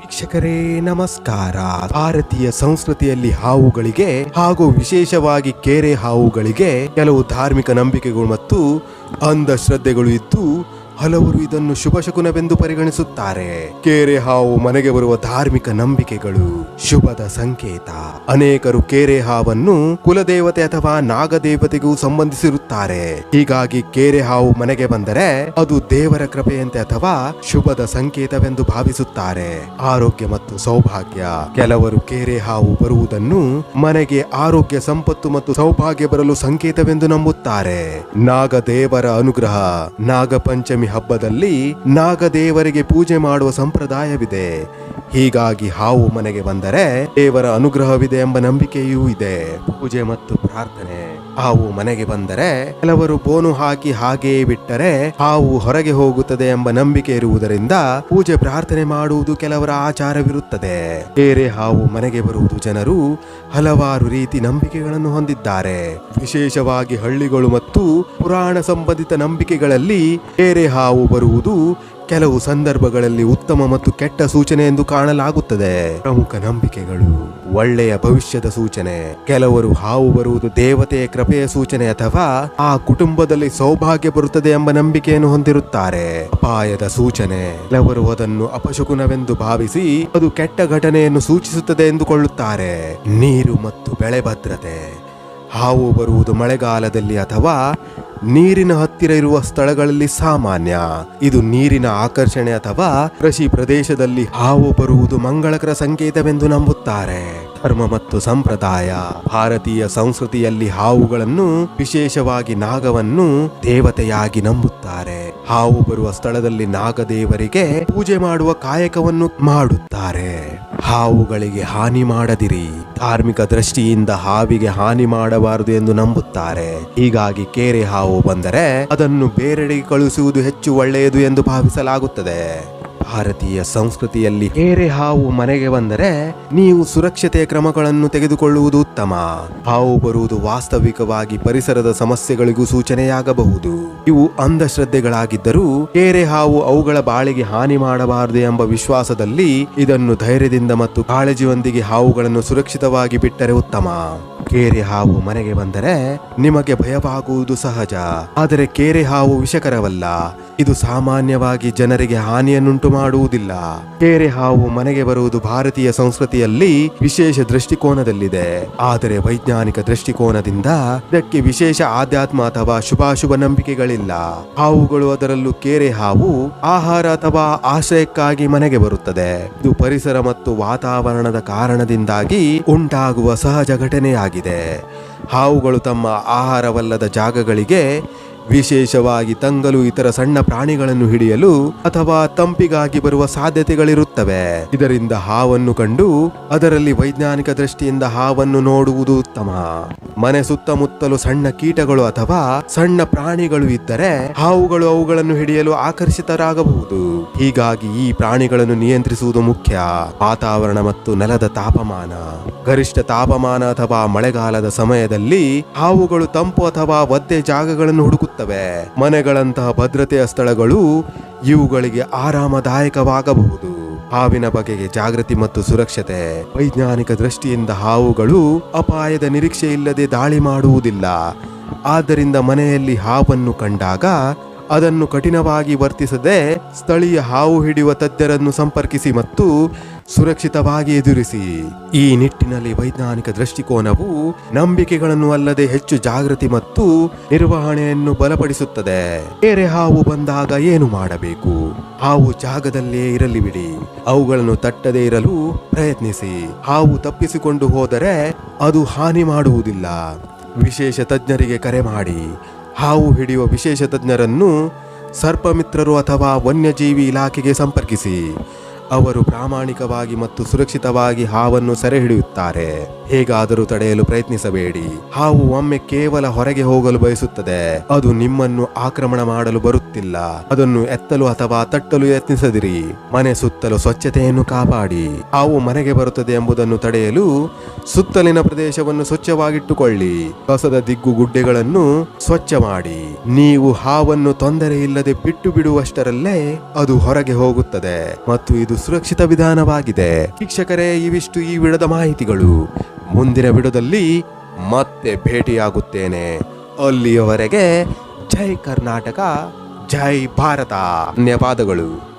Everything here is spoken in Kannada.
ವೀಕ್ಷಕರೇ, ನಮಸ್ಕಾರ. ಭಾರತೀಯ ಸಂಸ್ಕೃತಿಯಲ್ಲಿ ಹಾವುಗಳಿಗೆ ಹಾಗೂ ವಿಶೇಷವಾಗಿ ಕೆರೆ ಹಾವುಗಳಿಗೆ ಕೆಲವು ಧಾರ್ಮಿಕ ನಂಬಿಕೆಗಳು ಮತ್ತು ಅಂಧಶ್ರದ್ಧೆಗಳು ಇದ್ದು ಹಲವರು ಇದನ್ನು ಶುಭ ಶಕುನವೆಂದು ಪರಿಗಣಿಸುತ್ತಾರೆ. ಕೇರೆ ಹಾವು ಮನೆಗೆ ಬರುವ ಧಾರ್ಮಿಕ ನಂಬಿಕೆಗಳು ಶುಭದ ಸಂಕೇತ. ಅನೇಕರು ಕೇರೆ ಹಾವನ್ನು ಕುಲದೇವತೆ ಅಥವಾ ನಾಗದೇವತೆಗೂ ಸಂಬಂಧಿಸಿರುತ್ತಾರೆ. ಹೀಗಾಗಿ ಕೆರೆ ಹಾವು ಮನೆಗೆ ಬಂದರೆ ಅದು ದೇವರ ಕೃಪೆಯಂತೆ ಅಥವಾ ಶುಭದ ಸಂಕೇತವೆಂದು ಭಾವಿಸುತ್ತಾರೆ. ಆರೋಗ್ಯ ಮತ್ತು ಸೌಭಾಗ್ಯ. ಕೆಲವರು ಕೆರೆ ಹಾವು ಬರುವುದನ್ನು ಮನೆಗೆ ಆರೋಗ್ಯ, ಸಂಪತ್ತು ಮತ್ತು ಸೌಭಾಗ್ಯ ಬರಲು ಸಂಕೇತವೆಂದು ನಂಬುತ್ತಾರೆ. ನಾಗದೇವರ ಅನುಗ್ರಹ. ನಾಗಪಂಚಮಿ ಹಬ್ಬದಲ್ಲಿ ನಾಗದೇವರಿಗೆ ಪೂಜೆ ಮಾಡುವ ಸಂಪ್ರದಾಯವಿದೆ. ಹೀಗಾಗಿ ಹಾವು ಮನೆಗೆ ಬಂದರೆ ದೇವರ ಅನುಗ್ರಹವಿದೆ ಎಂಬ ನಂಬಿಕೆಯೂ ಇದೆ. ಪೂಜೆ ಮತ್ತು ಪ್ರಾರ್ಥನೆ. ಹಾವು ಮನೆಗೆ ಬಂದರೆ ಕೆಲವರು ಬೋನು ಹಾಕಿ ಹಾಗೆಯೇ ಬಿಟ್ಟರೆ ಹಾವು ಹೊರಗೆ ಹೋಗುತ್ತದೆ ಎಂಬ ನಂಬಿಕೆ ಇರುವುದರಿಂದ ಪೂಜೆ ಪ್ರಾರ್ಥನೆ ಮಾಡುವುದು ಕೆಲವರ ಆಚಾರವಿರುತ್ತದೆ. ಬೇರೆ ಹಾವು ಮನೆಗೆ ಬರುವುದು ಜನರು ಹಲವಾರು ರೀತಿ ನಂಬಿಕೆಗಳನ್ನು ಹೊಂದಿದ್ದಾರೆ. ವಿಶೇಷವಾಗಿ ಹಳ್ಳಿಗಳು ಮತ್ತು ಪುರಾಣ ಸಂಬಂಧಿತ ನಂಬಿಕೆಗಳಲ್ಲಿ ಬೇರೆ ಹಾವು ಬರುವುದು ಕೆಲವು ಸಂದರ್ಭಗಳಲ್ಲಿ ಉತ್ತಮ ಮತ್ತು ಕೆಟ್ಟ ಸೂಚನೆ ಎಂದು ಕಾಣಲಾಗುತ್ತದೆ. ಪ್ರಮುಖ ನಂಬಿಕೆಗಳು, ಒಳ್ಳೆಯ ಭವಿಷ್ಯದ ಸೂಚನೆ, ಕೆಲವರು ಹಾವು ಬರುವುದು ದೇವತೆಯ ಕೃಪೆಯ ಸೂಚನೆ ಅಥವಾ ಆ ಕುಟುಂಬದಲ್ಲಿ ಸೌಭಾಗ್ಯ ಬರುತ್ತದೆ ಎಂಬ ನಂಬಿಕೆಯನ್ನು ಹೊಂದಿರುತ್ತಾರೆ. ಅಪಾಯದ ಸೂಚನೆ, ಕೆಲವರು ಅದನ್ನು ಅಪಶಕುನವೆಂದು ಭಾವಿಸಿ ಅದು ಕೆಟ್ಟ ಘಟನೆಯನ್ನು ಸೂಚಿಸುತ್ತದೆ ಎಂದುಕೊಳ್ಳುತ್ತಾರೆ. ನೀರು ಮತ್ತು ಬೆಳೆ ಭದ್ರತೆ, ಹಾವು ಬರುವುದು ಮಳೆಗಾಲದಲ್ಲಿ ಅಥವಾ ನೀರಿನ ಹತ್ತಿರ ಇರುವ ಸ್ಥಳಗಳಲ್ಲಿ ಸಾಮಾನ್ಯ. ಇದು ನೀರಿನ ಆಕರ್ಷಣೆ ಅಥವಾ ಕೃಷಿ ಪ್ರದೇಶದಲ್ಲಿ ಹಾವು ಬರುವುದು ಮಂಗಳಕರ ಸಂಕೇತವೆಂದು ನಂಬುತ್ತಾರೆ. ಧರ್ಮ ಮತ್ತು ಸಂಪ್ರದಾಯ, ಭಾರತೀಯ ಸಂಸ್ಕೃತಿಯಲ್ಲಿ ಹಾವುಗಳನ್ನು, ವಿಶೇಷವಾಗಿ ನಾಗವನ್ನು ದೇವತೆಯಾಗಿ ನಂಬುತ್ತಾರೆ. ಹಾವು ಬರುವ ಸ್ಥಳದಲ್ಲಿ ನಾಗದೇವರಿಗೆ ಪೂಜೆ ಮಾಡುವ ಕಾಯಕವನ್ನು ಮಾಡುತ್ತಾರೆ. ಹಾವುಗಳಿಗೆ ಹಾನಿ ಮಾಡದಿರಿ. ಧಾರ್ಮಿಕ ದೃಷ್ಟಿಯಿಂದ ಹಾವಿಗೆ ಹಾನಿ ಮಾಡಬಾರದು ಎಂದು ನಂಬುತ್ತಾರೆ. ಹೀಗಾಗಿ ಕೇರೆ ಹಾವು ಬಂದರೆ ಅದನ್ನು ಬೇರೆಡೆಗೆ ಕಳುಹಿಸುವುದು ಹೆಚ್ಚು ಒಳ್ಳೆಯದು ಎಂದು ಭಾವಿಸಲಾಗುತ್ತದೆ. ಭಾರತೀಯ ಸಂಸ್ಕೃತಿಯಲ್ಲಿ ಬೇರೆ ಹಾವು ಮನೆಗೆ ಬಂದರೆ ನೀವು ಸುರಕ್ಷತೆಯ ಕ್ರಮಗಳನ್ನು ತೆಗೆದುಕೊಳ್ಳುವುದು ಉತ್ತಮ. ಹಾವು ಬರುವುದು ವಾಸ್ತವಿಕವಾಗಿ ಪರಿಸರದ ಸಮಸ್ಯೆಗಳಿಗೂ ಸೂಚನೆಯಾಗಬಹುದು. ಇವು ಅಂಧಶ್ರದ್ಧೆಗಳಾಗಿದ್ದರೂ ಬೇರೆ ಹಾವು ಅವುಗಳ ಬಾಳಿಗೆ ಹಾನಿ ಮಾಡಬಾರದು ಎಂಬ ವಿಶ್ವಾಸದಲ್ಲಿ ಇದನ್ನು ಧೈರ್ಯದಿಂದ ಮತ್ತು ಕಾಳಜಿಯೊಂದಿಗೆ ಹಾವುಗಳನ್ನು ಸುರಕ್ಷಿತವಾಗಿ ಬಿಟ್ಟರೆ ಉತ್ತಮ. ಕೇರೆ ಹಾವು ಮನೆಗೆ ಬಂದರೆ ನಿಮಗೆ ಭಯವಾಗುವುದು ಸಹಜ. ಆದರೆ ಕೇರೆ ಹಾವು ವಿಷಕರವಲ್ಲ. ಇದು ಸಾಮಾನ್ಯವಾಗಿ ಜನರಿಗೆ ಹಾನಿಯನ್ನುಂಟು ಮಾಡುವುದಿಲ್ಲ. ಕೇರೆ ಹಾವು ಮನೆಗೆ ಬರುವುದು ಭಾರತೀಯ ಸಂಸ್ಕೃತಿಯಲ್ಲಿ ವಿಶೇಷ ದೃಷ್ಟಿಕೋನದಲ್ಲಿದೆ. ಆದರೆ ವೈಜ್ಞಾನಿಕ ದೃಷ್ಟಿಕೋನದಿಂದ ಇದಕ್ಕೆ ವಿಶೇಷ ಆಧ್ಯಾತ್ಮ ಅಥವಾ ಶುಭಾಶುಭ ನಂಬಿಕೆಗಳಿಲ್ಲ. ಹಾವುಗಳು ಅದರಲ್ಲೂ ಕೇರೆ ಹಾವು, ಆಹಾರ ಅಥವಾ ಆಶ್ರಯಕ್ಕಾಗಿ ಮನೆಗೆ ಬರುತ್ತದೆ. ಇದು ಪರಿಸರ ಮತ್ತು ವಾತಾವರಣದ ಕಾರಣದಿಂದಾಗಿ ಉಂಟಾಗುವ ಸಹಜ ಘಟನೆಯಾಗಿದೆ. ಹಾವುಗಳು ತಮ್ಮ ಆಹಾರವಲ್ಲದ ಜಾಗಗಳಿಗೆ ವಿಶೇಷವಾಗಿ ತಂಗಲು ಇತರ ಸಣ್ಣ ಪ್ರಾಣಿಗಳನ್ನು ಹಿಡಿಯಲು ಅಥವಾ ತಂಪಿಗಾಗಿ ಬರುವ ಸಾಧ್ಯತೆಗಳಿರುತ್ತವೆ. ಇದರಿಂದ ಹಾವನ್ನು ಕಂಡು ಅದರಲ್ಲಿ ವೈಜ್ಞಾನಿಕ ದೃಷ್ಟಿಯಿಂದ ಹಾವನ್ನು ನೋಡುವುದು ಉತ್ತಮ. ಮನೆ ಸುತ್ತಮುತ್ತಲು ಸಣ್ಣ ಕೀಟಗಳು ಅಥವಾ ಸಣ್ಣ ಪ್ರಾಣಿಗಳು ಇದ್ದರೆ ಹಾವುಗಳು ಅವುಗಳನ್ನು ಹಿಡಿಯಲು ಆಕರ್ಷಿತರಾಗಬಹುದು. ಹೀಗಾಗಿ ಈ ಪ್ರಾಣಿಗಳನ್ನು ನಿಯಂತ್ರಿಸುವುದು ಮುಖ್ಯ. ವಾತಾವರಣ ಮತ್ತು ನೆಲದ ತಾಪಮಾನ. ಗರಿಷ್ಠ ತಾಪಮಾನ ಅಥವಾ ಮಳೆಗಾಲದ ಸಮಯದಲ್ಲಿ ಹಾವುಗಳು ತಂಪು ಅಥವಾ ಒದ್ದೆ ಜಾಗಗಳನ್ನು ಹುಡುಕುತ್ತವೆ. ಮನೆಗಳಂತಹ ಭದ್ರತೆಯ ಸ್ಥಳಗಳು ಇವುಗಳಿಗೆ ಆರಾಮದಾಯಕವಾಗಬಹುದು. ಹಾವಿನ ಬಗೆಗೆ ಜಾಗೃತಿ ಮತ್ತು ಸುರಕ್ಷತೆ, ವೈಜ್ಞಾನಿಕ ದೃಷ್ಟಿಯಿಂದ ಹಾವುಗಳು ಅಪಾಯದ ನಿರೀಕ್ಷೆ ಇಲ್ಲದೆ ದಾಳಿ ಮಾಡುವುದಿಲ್ಲ. ಆದ್ದರಿಂದ ಮನೆಯಲ್ಲಿ ಹಾವನ್ನು ಕಂಡಾಗ ಅದನ್ನು ಕಠಿಣವಾಗಿ ವರ್ತಿಸದೆ ಸ್ಥಳೀಯ ಹಾವು ಹಿಡಿಯುವ ತಜ್ಞರನ್ನು ಸಂಪರ್ಕಿಸಿ ಮತ್ತು ಸುರಕ್ಷಿತವಾಗಿ ಎದುರಿಸಿ. ಈ ನಿಟ್ಟಿನಲ್ಲಿ ವೈಜ್ಞಾನಿಕ ದೃಷ್ಟಿಕೋನವು ನಂಬಿಕೆಗಳನ್ನು ಅಲ್ಲದೆ ಹೆಚ್ಚು ಜಾಗೃತಿ ಮತ್ತು ನಿರ್ವಹಣೆಯನ್ನು ಬಲಪಡಿಸುತ್ತದೆ. ಬೇರೆ ಹಾವು ಬಂದಾಗ ಏನು ಮಾಡಬೇಕು? ಹಾವು ಜಾಗದಲ್ಲೇ ಇರಲಿ ಬಿಡಿ. ಅವುಗಳನ್ನು ತಟ್ಟದೇ ಇರಲು ಪ್ರಯತ್ನಿಸಿ. ಹಾವು ತಪ್ಪಿಸಿಕೊಂಡು ಹೋದರೆ ಅದು ಹಾನಿ ಮಾಡುವುದಿಲ್ಲ. ವಿಶೇಷ ತಜ್ಞರಿಗೆ ಕರೆ ಮಾಡಿ. ಹಾವು ಹಿಡಿಯುವ ವಿಶೇಷ ತಜ್ಞರನ್ನು ಸರ್ಪಮಿತ್ರರು ಅಥವಾ ವನ್ಯಜೀವಿ ಇಲಾಖೆಗೆ ಸಂಪರ್ಕಿಸಿ. ಅವರು ಪ್ರಾಮಾಣಿಕವಾಗಿ ಮತ್ತು ಸುರಕ್ಷಿತವಾಗಿ ಹಾವನ್ನು ಸೆರೆ ಹಿಡಿಯುತ್ತಾರೆ. ಹೇಗಾದರೂ ತಡೆಯಲು ಪ್ರಯತ್ನಿಸಬೇಡಿ. ಹಾವು ಒಮ್ಮೆ ಕೇವಲ ಹೊರಗೆ ಹೋಗಲು ಬಯಸುತ್ತದೆ. ಅದು ನಿಮ್ಮನ್ನು ಆಕ್ರಮಣ ಮಾಡಲು ಬರುತ್ತಿಲ್ಲ. ಅದನ್ನು ಎತ್ತಲು ಅಥವಾ ತಟ್ಟಲು ಯತ್ನಿಸದಿರಿ. ಮನೆ ಸುತ್ತಲೂ ಸ್ವಚ್ಛತೆಯನ್ನು ಕಾಪಾಡಿ. ಹಾವು ಮನೆಗೆ ಬರುತ್ತದೆ ಎಂಬುದನ್ನು ತಡೆಯಲು ಸುತ್ತಲಿನ ಪ್ರದೇಶವನ್ನು ಸ್ವಚ್ಛವಾಗಿಟ್ಟುಕೊಳ್ಳಿ. ಕಸದ ದಿಗ್ಗು ಗುಡ್ಡೆಗಳನ್ನು ಸ್ವಚ್ಛ ಮಾಡಿ ನೀವು ಹಾವನ್ನು ತೊಂದರೆ ಇಲ್ಲದೆ ಬಿಟ್ಟು ಬಿಡುವಷ್ಟರಲ್ಲೇ ಅದು ಹೊರಗೆ ಹೋಗುತ್ತದೆ. ಮತ್ತು ಇದು ಸುರಕ್ಷಿತ ವಿಧಾನವಾಗಿದೆ. ಶಿಕ್ಷಕರೇ ಇವಿಷ್ಟು ಈ ವಿಡದ ಮಾಹಿತಿಗಳು. ಮುಂದಿನ ಬಿಡದಲ್ಲಿ ಮತ್ತೆ ಭೇಟಿಯಾಗುತ್ತೇನೆ. ಅಲ್ಲಿಯವರೆಗೆ ಜೈ ಕರ್ನಾಟಕ ಜೈ ಭಾರತ. ಧನ್ಯವಾದಗಳು.